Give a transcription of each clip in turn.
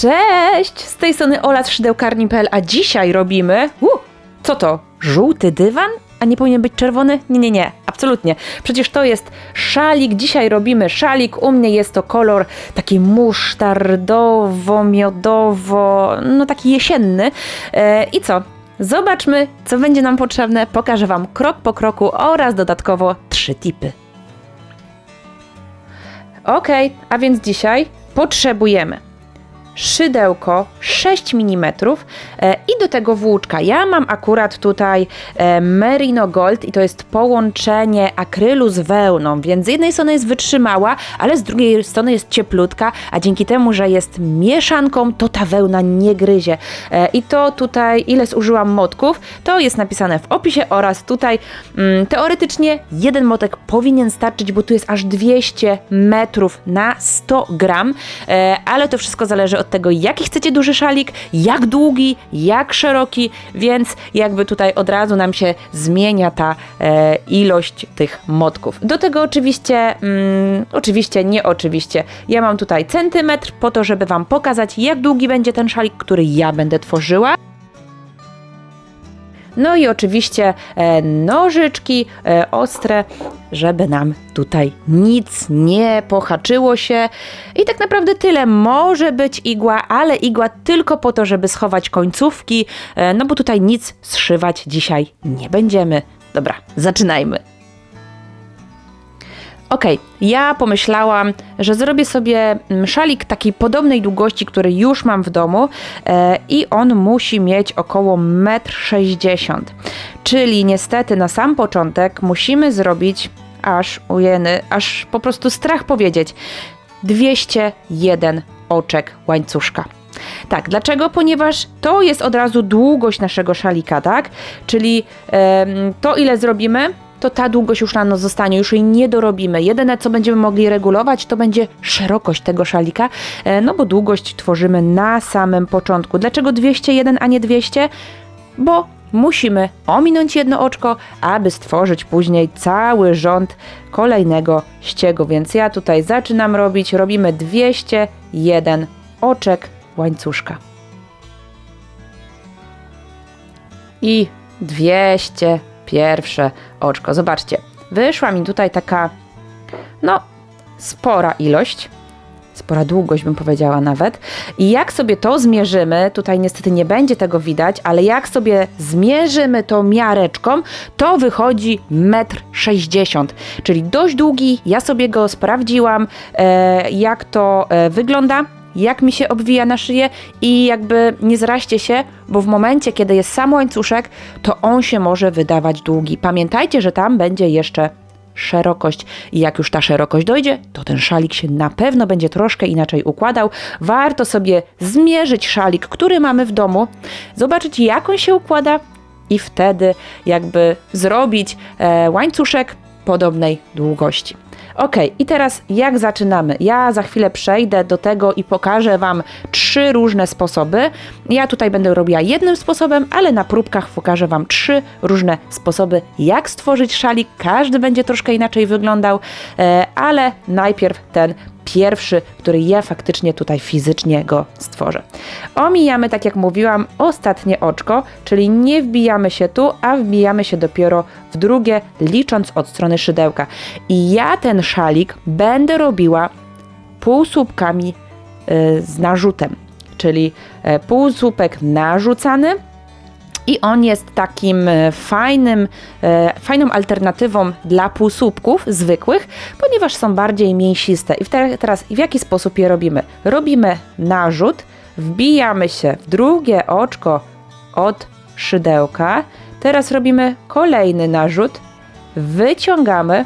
Cześć! Z tej strony Ola szydełkarni.pl, a dzisiaj robimy... Uh, co to? Żółty dywan? A nie powinien być czerwony? Nie, nie, nie, absolutnie. Przecież to jest szalik. Dzisiaj robimy szalik. U mnie jest to kolor taki musztardowo, miodowo, no taki jesienny. E, I co? Zobaczmy, co będzie nam potrzebne. Pokażę Wam krok po kroku oraz dodatkowo trzy tipy. Ok, a więc dzisiaj potrzebujemy szydełko 6 mm e, i do tego włóczka. Ja mam akurat tutaj e, Merino Gold i to jest połączenie akrylu z wełną, więc z jednej strony jest wytrzymała, ale z drugiej strony jest cieplutka, a dzięki temu, że jest mieszanką, to ta wełna nie gryzie. E, I to tutaj, ile zużyłam motków, to jest napisane w opisie oraz tutaj mm, teoretycznie jeden motek powinien starczyć, bo tu jest aż 200 metrów na 100 gram, ale to wszystko zależy od tego, jaki chcecie duży szalik, jak długi, jak szeroki, więc jakby tutaj od razu nam się zmienia ta e, ilość tych motków. Do tego oczywiście, mm, oczywiście, nie oczywiście, ja mam tutaj centymetr po to, żeby Wam pokazać, jak długi będzie ten szalik, który ja będę tworzyła. No i oczywiście e, nożyczki e, ostre, żeby nam tutaj nic nie pohaczyło się. I tak naprawdę tyle. Może być igła, ale igła tylko po to, żeby schować końcówki, e, no bo tutaj nic zszywać dzisiaj nie będziemy. Dobra, zaczynajmy. Okej, ja pomyślałam, że zrobię sobie mm, szalik takiej podobnej długości, który już mam w domu e, i on musi mieć około 1,60 m. Czyli niestety na sam początek musimy zrobić aż, ujeny, aż po prostu strach powiedzieć, 201 oczek łańcuszka. Tak, dlaczego? Ponieważ to jest od razu długość naszego szalika, tak? Czyli em, to ile zrobimy, to ta długość już nam zostanie, już jej nie dorobimy. Jedyne, co będziemy mogli regulować, to będzie szerokość tego szalika, e, no bo długość tworzymy na samym początku. Dlaczego 201, a nie 200? Bo musimy ominąć jedno oczko, aby stworzyć później cały rząd kolejnego ściegu. Więc ja tutaj zaczynam robić, robimy 201 oczek łańcuszka. I 200 pierwsze oczko. Zobaczcie, wyszła mi tutaj taka, no, spora ilość. Spora długość bym powiedziała nawet. I jak sobie to zmierzymy, tutaj niestety nie będzie tego widać, ale jak sobie zmierzymy to miareczką, to wychodzi 1,60 m, czyli dość długi. Ja sobie go sprawdziłam, e, jak to e, wygląda jak mi się obwija na szyję i jakby nie zraźcie się, bo w momencie, kiedy jest sam łańcuszek, to on się może wydawać długi. Pamiętajcie, że tam będzie jeszcze szerokość i jak już ta szerokość dojdzie, to ten szalik się na pewno będzie troszkę inaczej układał. Warto sobie zmierzyć szalik, który mamy w domu, zobaczyć jak on się układa i wtedy jakby zrobić e, łańcuszek podobnej długości. Ok, i teraz jak zaczynamy? Ja za chwilę przejdę do tego i pokażę Wam trzy różne sposoby. Ja tutaj będę robiła jednym sposobem, ale na próbkach pokażę Wam trzy różne sposoby, jak stworzyć szalik. Każdy będzie troszkę inaczej wyglądał, e, ale najpierw ten pierwszy, który ja faktycznie tutaj fizycznie go stworzę. Omijamy, tak jak mówiłam, ostatnie oczko, czyli nie wbijamy się tu, a wbijamy się dopiero w drugie, licząc od strony szydełka. I ja ten szalik będę robiła półsłupkami z narzutem, czyli yy, półsłupek narzucany, i on jest takim e, fajnym, e, fajną alternatywą dla półsłupków zwykłych, ponieważ są bardziej mięsiste. I te, teraz w jaki sposób je robimy? Robimy narzut, wbijamy się w drugie oczko od szydełka. Teraz robimy kolejny narzut, wyciągamy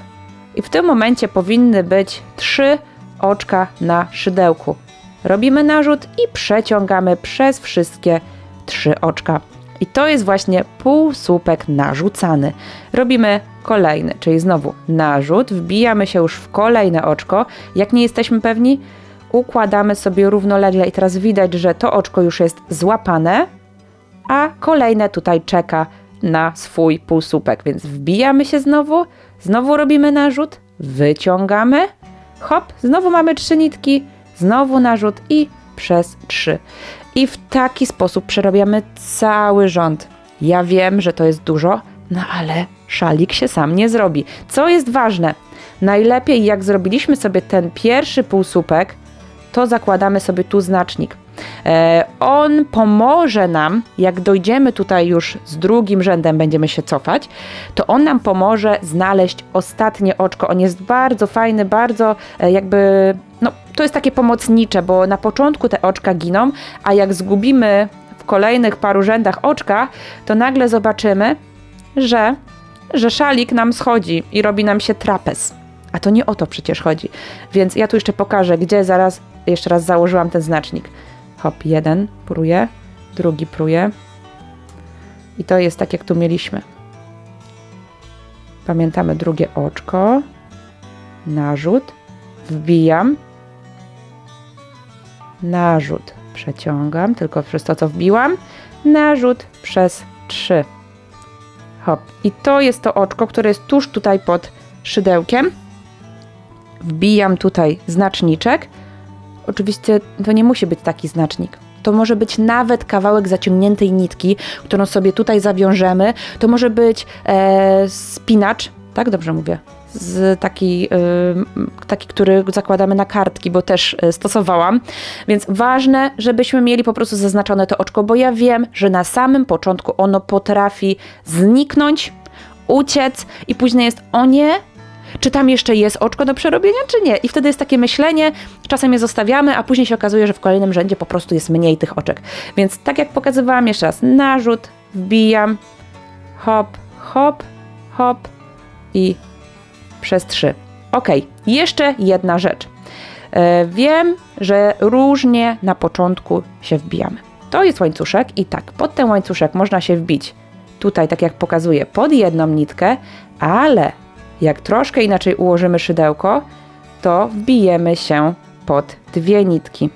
i w tym momencie powinny być trzy oczka na szydełku. Robimy narzut i przeciągamy przez wszystkie trzy oczka. I to jest właśnie półsłupek narzucany. Robimy kolejny, czyli znowu narzut, wbijamy się już w kolejne oczko. Jak nie jesteśmy pewni, układamy sobie równolegle i teraz widać, że to oczko już jest złapane, a kolejne tutaj czeka na swój półsłupek, więc wbijamy się znowu, znowu robimy narzut, wyciągamy, hop, znowu mamy trzy nitki, znowu narzut i przez 3. I w taki sposób przerabiamy cały rząd. Ja wiem, że to jest dużo, no ale szalik się sam nie zrobi. Co jest ważne? Najlepiej jak zrobiliśmy sobie ten pierwszy półsłupek, to zakładamy sobie tu znacznik. E, on pomoże nam, jak dojdziemy tutaj już z drugim rzędem, będziemy się cofać, to on nam pomoże znaleźć ostatnie oczko. On jest bardzo fajny, bardzo e, jakby, to jest takie pomocnicze, bo na początku te oczka giną, a jak zgubimy w kolejnych paru rzędach oczka, to nagle zobaczymy, że, że szalik nam schodzi i robi nam się trapez. A to nie o to przecież chodzi. Więc ja tu jeszcze pokażę, gdzie zaraz jeszcze raz założyłam ten znacznik. Hop, jeden pruje, drugi pruje. I to jest tak, jak tu mieliśmy. Pamiętamy drugie oczko. Narzut. Wbijam. Narzut. Przeciągam, tylko przez to, co wbiłam. Narzut przez trzy. Hop. I to jest to oczko, które jest tuż tutaj pod szydełkiem. Wbijam tutaj znaczniczek Oczywiście to nie musi być taki znacznik. To może być nawet kawałek zaciągniętej nitki, którą sobie tutaj zawiążemy. To może być e, spinacz, tak dobrze mówię? Z taki, y, taki, który zakładamy na kartki, bo też y, stosowałam. Więc ważne, żebyśmy mieli po prostu zaznaczone to oczko, bo ja wiem, że na samym początku ono potrafi zniknąć, uciec i później jest o nie, czy tam jeszcze jest oczko do przerobienia, czy nie. I wtedy jest takie myślenie, czasem je zostawiamy, a później się okazuje, że w kolejnym rzędzie po prostu jest mniej tych oczek. Więc tak jak pokazywałam jeszcze raz, narzut, wbijam, hop, hop, hop i przez trzy. Ok, jeszcze jedna rzecz. E, wiem, że różnie na początku się wbijamy. To jest łańcuszek i tak, pod ten łańcuszek można się wbić tutaj, tak jak pokazuję, pod jedną nitkę, ale jak troszkę inaczej ułożymy szydełko, to wbijemy się pod dwie nitki.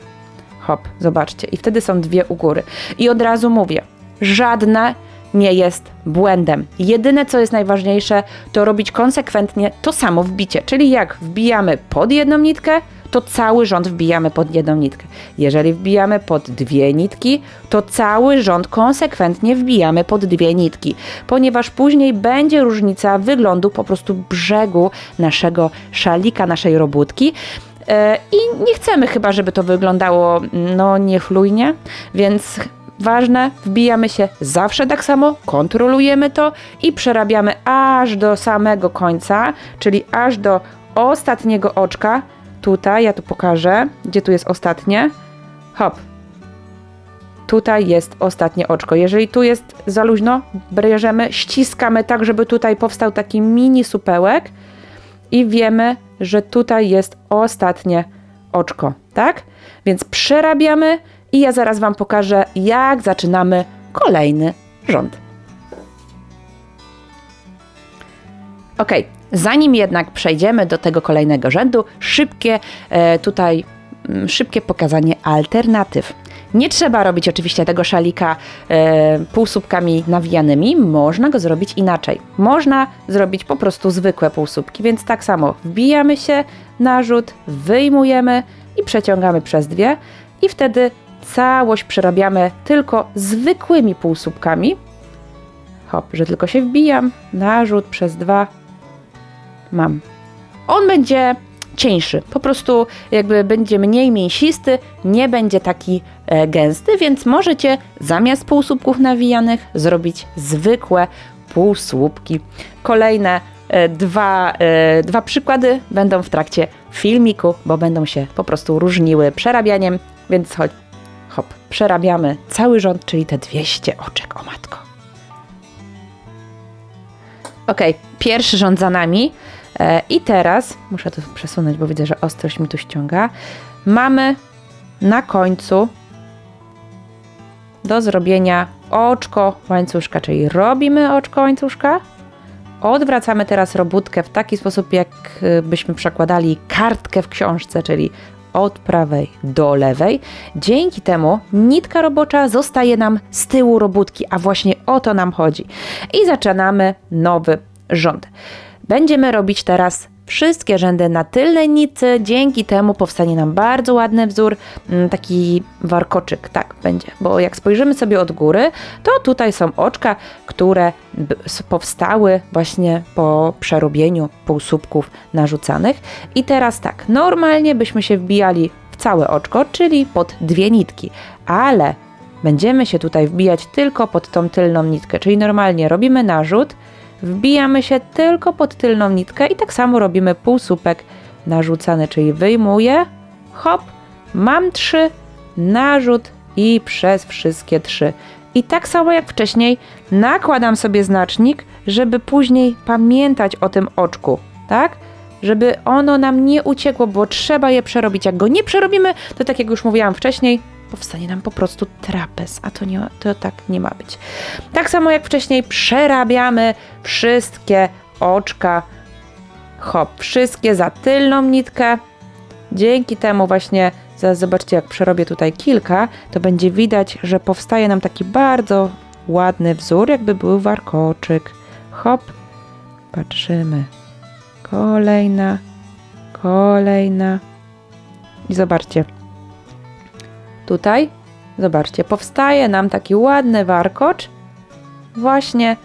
Hop, zobaczcie. I wtedy są dwie u góry. I od razu mówię, żadne nie jest błędem. Jedyne, co jest najważniejsze, to robić konsekwentnie to samo wbicie. Czyli jak wbijamy pod jedną nitkę, to cały rząd wbijamy pod jedną nitkę. Jeżeli wbijamy pod dwie nitki, to cały rząd konsekwentnie wbijamy pod dwie nitki, ponieważ później będzie różnica wyglądu po prostu brzegu naszego szalika, naszej robótki. E, I nie chcemy chyba, żeby to wyglądało no niechlujnie, więc ważne, wbijamy się zawsze tak samo, kontrolujemy to i przerabiamy aż do samego końca, czyli aż do ostatniego oczka, tutaj, ja tu pokażę, gdzie tu jest ostatnie. Hop. Tutaj jest ostatnie oczko. Jeżeli tu jest za luźno, bierzemy, ściskamy tak, żeby tutaj powstał taki mini supełek i wiemy, że tutaj jest ostatnie oczko, tak? Więc przerabiamy i ja zaraz Wam pokażę, jak zaczynamy kolejny rząd. Ok, Zanim jednak przejdziemy do tego kolejnego rzędu, szybkie e, tutaj mm, szybkie pokazanie alternatyw. Nie trzeba robić oczywiście tego szalika e, półsłupkami nawijanymi, można go zrobić inaczej. Można zrobić po prostu zwykłe półsłupki, więc tak samo wbijamy się, narzut, wyjmujemy i przeciągamy przez dwie i wtedy całość przerabiamy tylko zwykłymi półsłupkami. Hop, że tylko się wbijam, narzut przez dwa, mam. On będzie cieńszy, po prostu jakby będzie mniej mięsisty, nie będzie taki e, gęsty, więc możecie zamiast półsłupków nawijanych zrobić zwykłe półsłupki. Kolejne e, dwa, e, dwa przykłady będą w trakcie filmiku, bo będą się po prostu różniły przerabianiem, więc chodź, hop, przerabiamy cały rząd, czyli te 200 oczek, o matko. Ok, pierwszy rząd za nami. E, I teraz, muszę to przesunąć, bo widzę, że ostrość mi tu ściąga. Mamy na końcu do zrobienia oczko łańcuszka, czyli robimy oczko łańcuszka, odwracamy teraz robótkę w taki sposób, jakbyśmy przekładali kartkę w książce, czyli od prawej do lewej. Dzięki temu nitka robocza zostaje nam z tyłu robótki, a właśnie o to nam chodzi. I zaczynamy nowy rząd. Będziemy robić teraz wszystkie rzędy na tylnej nitce. Dzięki temu powstanie nam bardzo ładny wzór, mm, taki warkoczyk, tak będzie. Bo jak spojrzymy sobie od góry, to tutaj są oczka, które powstały właśnie po przerobieniu półsłupków narzucanych. I teraz tak, normalnie byśmy się wbijali w całe oczko, czyli pod dwie nitki, ale będziemy się tutaj wbijać tylko pod tą tylną nitkę, czyli normalnie robimy narzut, wbijamy się tylko pod tylną nitkę i tak samo robimy półsłupek narzucany, czyli wyjmuję, hop, mam trzy, narzut i przez wszystkie trzy. I tak samo jak wcześniej nakładam sobie znacznik, żeby później pamiętać o tym oczku, tak? Żeby ono nam nie uciekło, bo trzeba je przerobić. Jak go nie przerobimy, to tak jak już mówiłam wcześniej, powstanie nam po prostu trapez, a to, nie, to tak nie ma być. Tak samo jak wcześniej przerabiamy wszystkie oczka, hop, wszystkie za tylną nitkę. Dzięki temu właśnie, zaraz zobaczcie jak przerobię tutaj kilka, to będzie widać, że powstaje nam taki bardzo ładny wzór, jakby był warkoczyk. Hop, patrzymy. Kolejna, kolejna. I zobaczcie. Tutaj, zobaczcie, powstaje nam taki ładny warkocz. Właśnie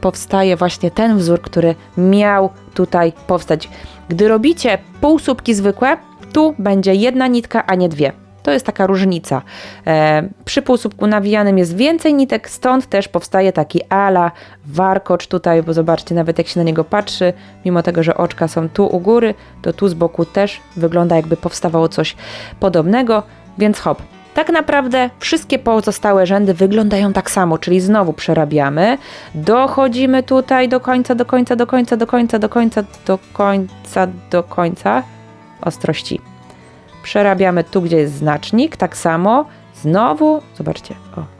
powstaje właśnie ten wzór, który miał tutaj powstać. Gdy robicie półsłupki zwykłe, tu będzie jedna nitka, a nie dwie. To jest taka różnica. E, przy półsłupku nawijanym jest więcej nitek, stąd też powstaje taki ala warkocz tutaj, bo zobaczcie, nawet jak się na niego patrzy, mimo tego, że oczka są tu u góry, to tu z boku też wygląda jakby powstawało coś podobnego, więc hop. Tak naprawdę wszystkie pozostałe rzędy wyglądają tak samo, czyli znowu przerabiamy, dochodzimy tutaj do końca, do końca, do końca, do końca, do końca, do końca, do końca ostrości. Przerabiamy tu, gdzie jest znacznik, tak samo, znowu, zobaczcie, o,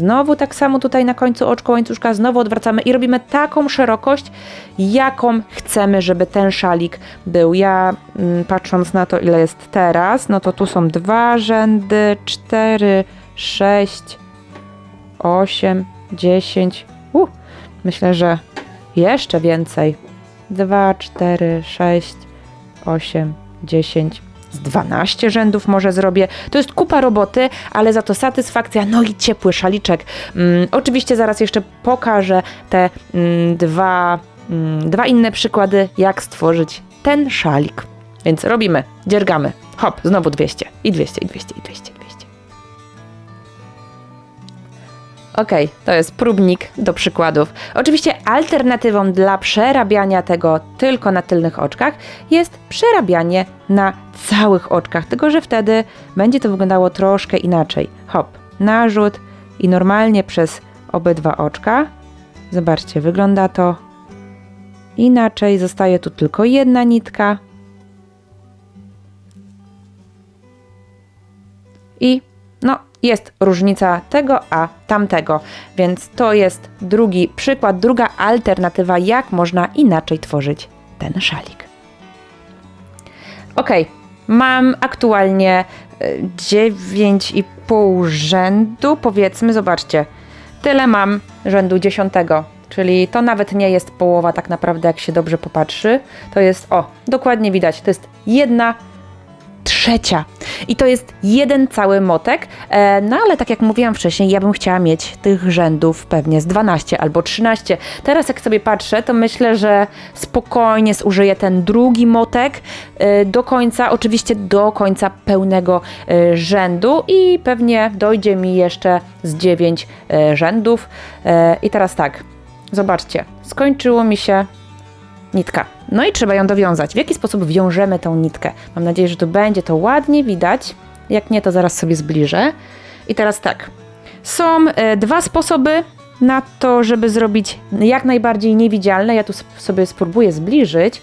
Znowu tak samo tutaj na końcu oczko łańcuszka, znowu odwracamy i robimy taką szerokość, jaką chcemy, żeby ten szalik był. Ja mm, patrząc na to, ile jest teraz, no to tu są dwa rzędy, cztery, sześć, osiem, dziesięć. Uh, myślę, że jeszcze więcej. Dwa, cztery, sześć, osiem, dziesięć z 12 rzędów może zrobię. To jest kupa roboty, ale za to satysfakcja, no i ciepły szaliczek. Mm, oczywiście zaraz jeszcze pokażę te mm, dwa, mm, dwa inne przykłady, jak stworzyć ten szalik. Więc robimy, dziergamy. Hop, znowu 200 i 200 i 200 i 200 i 200. Ok, to jest próbnik do przykładów. Oczywiście alternatywą dla przerabiania tego tylko na tylnych oczkach jest przerabianie na całych oczkach, tylko że wtedy będzie to wyglądało troszkę inaczej. Hop, narzut i normalnie przez obydwa oczka. Zobaczcie, wygląda to inaczej. Zostaje tu tylko jedna nitka. I jest różnica tego a tamtego, więc to jest drugi przykład, druga alternatywa, jak można inaczej tworzyć ten szalik. Ok, mam aktualnie y, 9,5 rzędu, powiedzmy, zobaczcie, tyle mam rzędu 10, czyli to nawet nie jest połowa tak naprawdę, jak się dobrze popatrzy. To jest, o, dokładnie widać, to jest jedna trzecia. I to jest jeden cały motek. E, no ale tak jak mówiłam wcześniej, ja bym chciała mieć tych rzędów pewnie z 12 albo 13. Teraz jak sobie patrzę, to myślę, że spokojnie zużyję ten drugi motek e, do końca, oczywiście do końca pełnego e, rzędu i pewnie dojdzie mi jeszcze z 9 e, rzędów. I teraz tak, zobaczcie, skończyło mi się nitka. No i trzeba ją dowiązać. W jaki sposób wiążemy tą nitkę? Mam nadzieję, że tu będzie to ładnie widać. Jak nie, to zaraz sobie zbliżę. I teraz tak. Są e, dwa sposoby na to, żeby zrobić jak najbardziej niewidzialne. Ja tu sobie spróbuję zbliżyć.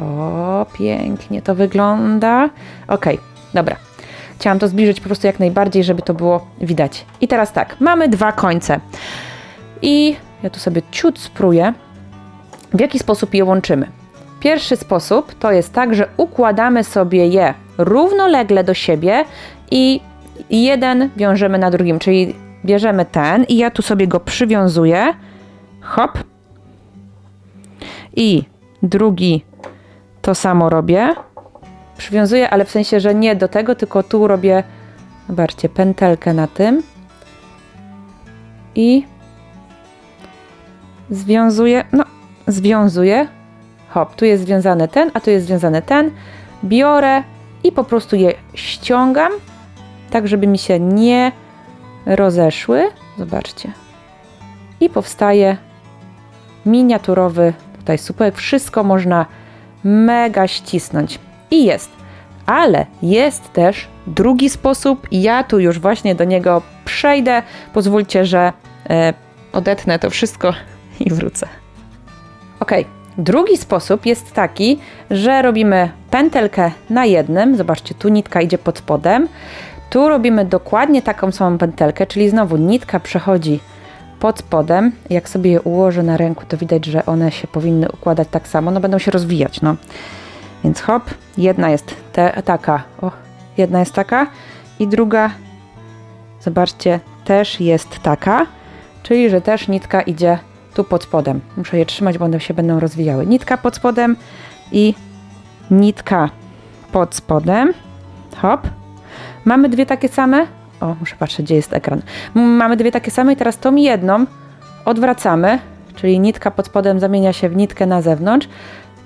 O, pięknie to wygląda. Okej, dobra. Chciałam to zbliżyć po prostu jak najbardziej, żeby to było widać. I teraz tak, mamy dwa końce. I ja tu sobie ciut spróję. W jaki sposób je łączymy? Pierwszy sposób to jest tak, że układamy sobie je równolegle do siebie i jeden wiążemy na drugim, czyli bierzemy ten i ja tu sobie go przywiązuję. Hop. I drugi to samo robię. Przywiązuję, ale w sensie, że nie do tego, tylko tu robię, zobaczcie, pętelkę na tym. I związuję, no, związuję. Hop, tu jest związany ten, a tu jest związany ten. Biorę i po prostu je ściągam, tak żeby mi się nie rozeszły. Zobaczcie. I powstaje miniaturowy tutaj supełek. Wszystko można mega ścisnąć. I jest. Ale jest też drugi sposób. Ja tu już właśnie do niego przejdę. Pozwólcie, że e, odetnę to wszystko i wrócę. Ok. Drugi sposób jest taki, że robimy pętelkę na jednym. Zobaczcie, tu nitka idzie pod spodem. Tu robimy dokładnie taką samą pętelkę, czyli znowu nitka przechodzi pod spodem. Jak sobie je ułożę na ręku, to widać, że one się powinny układać tak samo, no będą się rozwijać, no. Więc hop, jedna jest te, taka, o, jedna jest taka i druga, zobaczcie, też jest taka, czyli że też nitka idzie tu pod spodem. Muszę je trzymać, bo one się będą rozwijały. Nitka pod spodem i nitka pod spodem. Hop. Mamy dwie takie same. O, muszę patrzeć, gdzie jest ekran. Mamy dwie takie same i teraz tą jedną odwracamy, czyli nitka pod spodem zamienia się w nitkę na zewnątrz.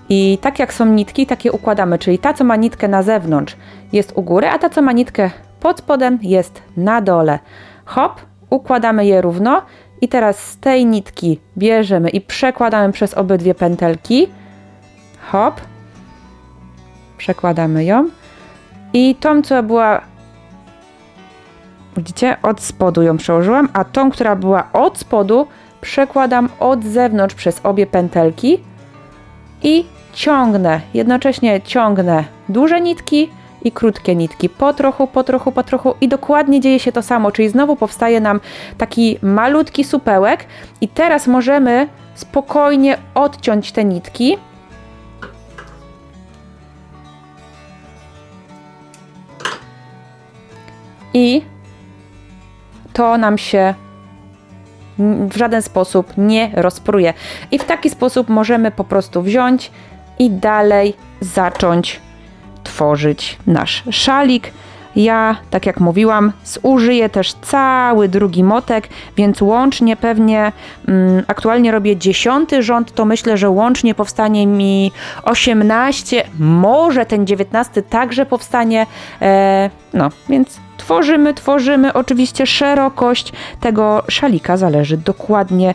I tak jak są nitki, takie układamy, czyli ta, co ma nitkę na zewnątrz, jest u góry, a ta, co ma nitkę pod spodem, jest na dole. Hop, układamy je równo i teraz z tej nitki bierzemy i przekładamy przez obydwie pętelki. Hop. Przekładamy ją. I tą, co była widzicie, od spodu ją przełożyłam, a tą, która była od spodu, przekładam od zewnątrz przez obie pętelki i ciągnę, jednocześnie ciągnę duże nitki i krótkie nitki, po trochu, po trochu, po trochu i dokładnie dzieje się to samo, czyli znowu powstaje nam taki malutki supełek i teraz możemy spokojnie odciąć te nitki. I to nam się w żaden sposób nie rozpruje. I w taki sposób możemy po prostu wziąć i dalej zacząć tworzyć nasz szalik. Ja, tak jak mówiłam, zużyję też cały drugi motek, więc łącznie pewnie mm, aktualnie robię dziesiąty rząd, to myślę, że łącznie powstanie mi 18, może ten dziewiętnasty także powstanie. E, no, więc tworzymy, tworzymy. Oczywiście szerokość tego szalika zależy dokładnie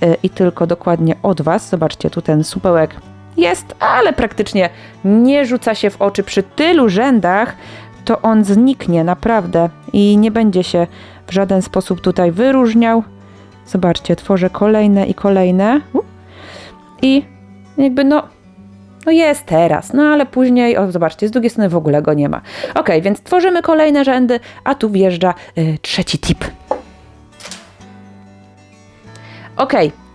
e, i tylko dokładnie od Was. Zobaczcie, tu ten supełek jest, ale praktycznie nie rzuca się w oczy przy tylu rzędach, to on zniknie naprawdę i nie będzie się w żaden sposób tutaj wyróżniał. Zobaczcie, tworzę kolejne i kolejne. I jakby no, no jest teraz, no ale później, o zobaczcie, z drugiej strony w ogóle go nie ma. Ok, więc tworzymy kolejne rzędy, a tu wjeżdża y, trzeci tip. Ok,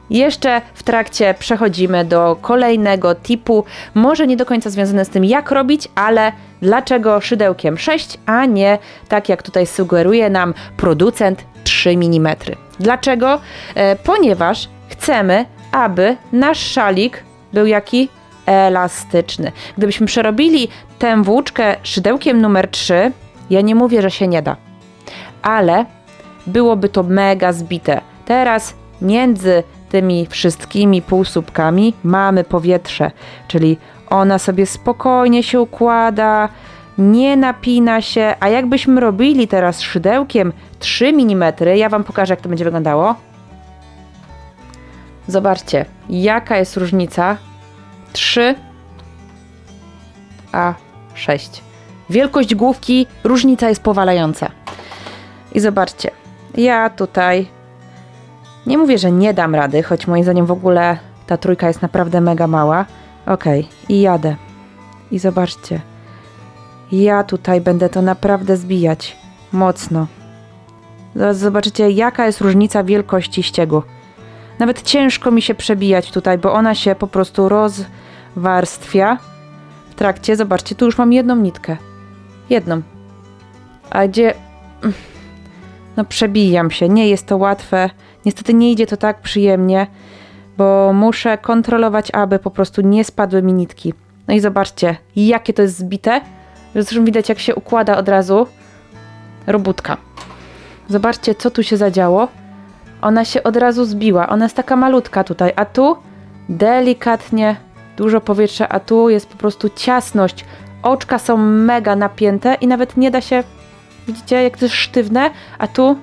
jeszcze w trakcie przechodzimy do kolejnego tipu, może nie do końca związane z tym, jak robić, ale dlaczego szydełkiem 6, a nie tak jak tutaj sugeruje nam producent 3 mm. Dlaczego? E, ponieważ chcemy, aby nasz szalik był jaki? Elastyczny. Gdybyśmy przerobili tę włóczkę szydełkiem numer 3, ja nie mówię, że się nie da, ale byłoby to mega zbite. Teraz między tymi wszystkimi półsłupkami mamy powietrze, czyli ona sobie spokojnie się układa, nie napina się, a jakbyśmy robili teraz szydełkiem 3 mm, ja Wam pokażę jak to będzie wyglądało. Zobaczcie, jaka jest różnica 3 a 6. Wielkość główki, różnica jest powalająca. I zobaczcie, ja tutaj nie mówię, że nie dam rady, choć moim zdaniem w ogóle ta trójka jest naprawdę mega mała. Okej, okay, i jadę. I zobaczcie. Ja tutaj będę to naprawdę zbijać. Mocno. Zobaczycie, jaka jest różnica wielkości ściegu. Nawet ciężko mi się przebijać tutaj, bo ona się po prostu rozwarstwia w trakcie. Zobaczcie, tu już mam jedną nitkę. Jedną. A gdzie... No przebijam się, nie jest to łatwe. Niestety nie idzie to tak przyjemnie. bo muszę kontrolować, aby po prostu nie spadły mi nitki. No i zobaczcie, jakie to jest zbite. Zresztą widać, jak się układa od razu robótka. Zobaczcie, co tu się zadziało. Ona się od razu zbiła. Ona jest taka malutka tutaj, a tu delikatnie dużo powietrza, a tu jest po prostu ciasność. Oczka są mega napięte i nawet nie da się. Widzicie, jak to jest sztywne, a tu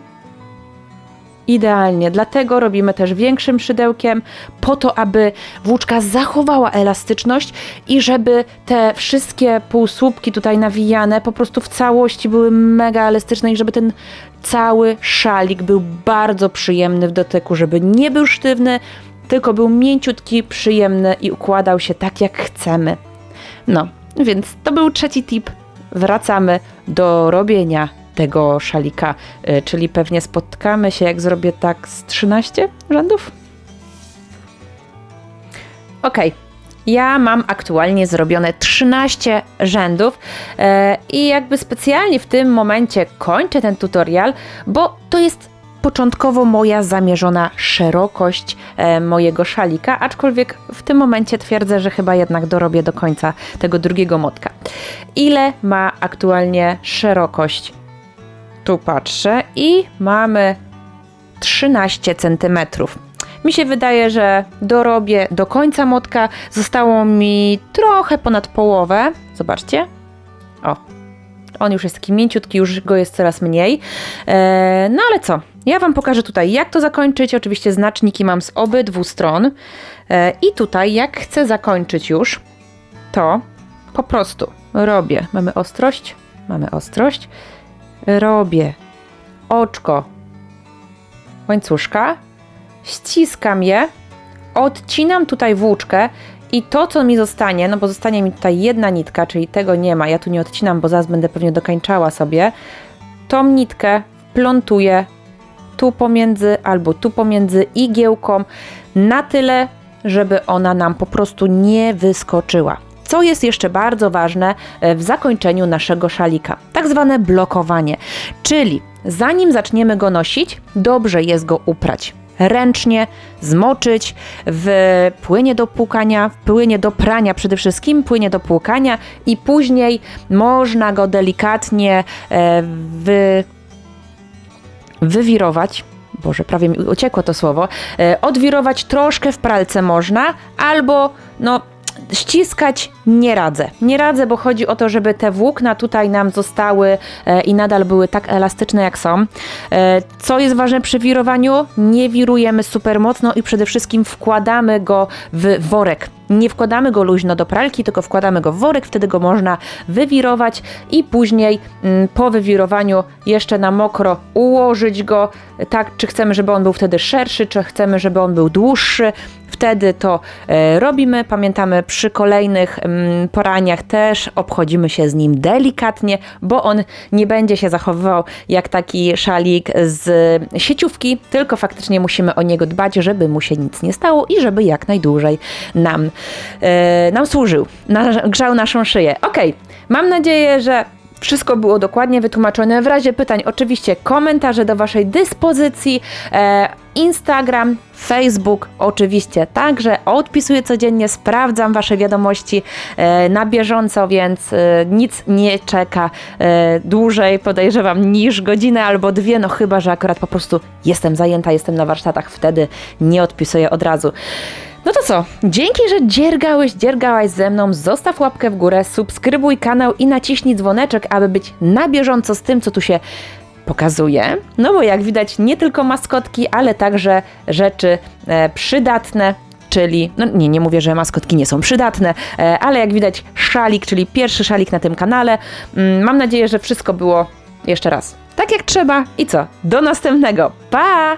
idealnie. Dlatego robimy też większym szydełkiem, po to, aby włóczka zachowała elastyczność i żeby te wszystkie półsłupki tutaj nawijane po prostu w całości były mega elastyczne i żeby ten cały szalik był bardzo przyjemny w dotyku, żeby nie był sztywny, tylko był mięciutki, przyjemny i układał się tak, jak chcemy. No, więc to był trzeci tip. Wracamy do robienia tego szalika, y, czyli pewnie spotkamy się, jak zrobię tak z 13 rzędów. Ok, ja mam aktualnie zrobione 13 rzędów e, i jakby specjalnie w tym momencie kończę ten tutorial, bo to jest początkowo moja zamierzona szerokość e, mojego szalika, aczkolwiek w tym momencie twierdzę, że chyba jednak dorobię do końca tego drugiego motka. Ile ma aktualnie szerokość? Tu patrzę i mamy 13 cm. Mi się wydaje, że dorobię do końca motka. Zostało mi trochę ponad połowę. Zobaczcie. O, on już jest taki mięciutki, już go jest coraz mniej. Eee, no ale co? Ja Wam pokażę tutaj, jak to zakończyć. Oczywiście znaczniki mam z obydwu stron. Eee, I tutaj, jak chcę zakończyć już, to po prostu robię. Mamy ostrość, mamy ostrość. Robię oczko łańcuszka, ściskam je, odcinam tutaj włóczkę i to, co mi zostanie, no bo zostanie mi tutaj jedna nitka, czyli tego nie ma, ja tu nie odcinam, bo zaraz będę pewnie dokańczała sobie, tą nitkę plątuję tu pomiędzy albo tu pomiędzy igiełką na tyle, żeby ona nam po prostu nie wyskoczyła. Co jest jeszcze bardzo ważne e, w zakończeniu naszego szalika? Tak zwane blokowanie, czyli zanim zaczniemy go nosić, dobrze jest go uprać ręcznie, zmoczyć w płynie do płukania, w płynie do prania przede wszystkim, płynie do płukania i później można go delikatnie e, wy, wywirować. Boże, prawie mi uciekło to słowo. E, odwirować troszkę w pralce można, albo no ściskać nie radzę. Nie radzę, bo chodzi o to, żeby te włókna tutaj nam zostały e, i nadal były tak elastyczne jak są. E, co jest ważne przy wirowaniu? Nie wirujemy super mocno i przede wszystkim wkładamy go w worek. Nie wkładamy go luźno do pralki, tylko wkładamy go w worek, wtedy go można wywirować i później mm, po wywirowaniu jeszcze na mokro ułożyć go tak, czy chcemy, żeby on był wtedy szerszy, czy chcemy, żeby on był dłuższy. Wtedy to e, robimy. Pamiętamy przy kolejnych mm, poraniach też obchodzimy się z nim delikatnie, bo on nie będzie się zachowywał jak taki szalik z sieciówki, tylko faktycznie musimy o niego dbać, żeby mu się nic nie stało i żeby jak najdłużej nam, e, nam służył, grzał naszą szyję. Ok, mam nadzieję, że wszystko było dokładnie wytłumaczone. W razie pytań, oczywiście komentarze do Waszej dyspozycji. E, Instagram, Facebook, oczywiście także odpisuję codziennie, sprawdzam Wasze wiadomości e, na bieżąco, więc e, nic nie czeka e, dłużej, podejrzewam, niż godzinę albo dwie, no chyba, że akurat po prostu jestem zajęta, jestem na warsztatach, wtedy nie odpisuję od razu. No to co? Dzięki, że dziergałeś, dziergałaś ze mną. Zostaw łapkę w górę, subskrybuj kanał i naciśnij dzwoneczek, aby być na bieżąco z tym, co tu się pokazuje. No bo jak widać, nie tylko maskotki, ale także rzeczy e, przydatne. Czyli, no nie, nie mówię, że maskotki nie są przydatne, e, ale jak widać, szalik, czyli pierwszy szalik na tym kanale. Mm, mam nadzieję, że wszystko było jeszcze raz tak jak trzeba i co? Do następnego. Pa!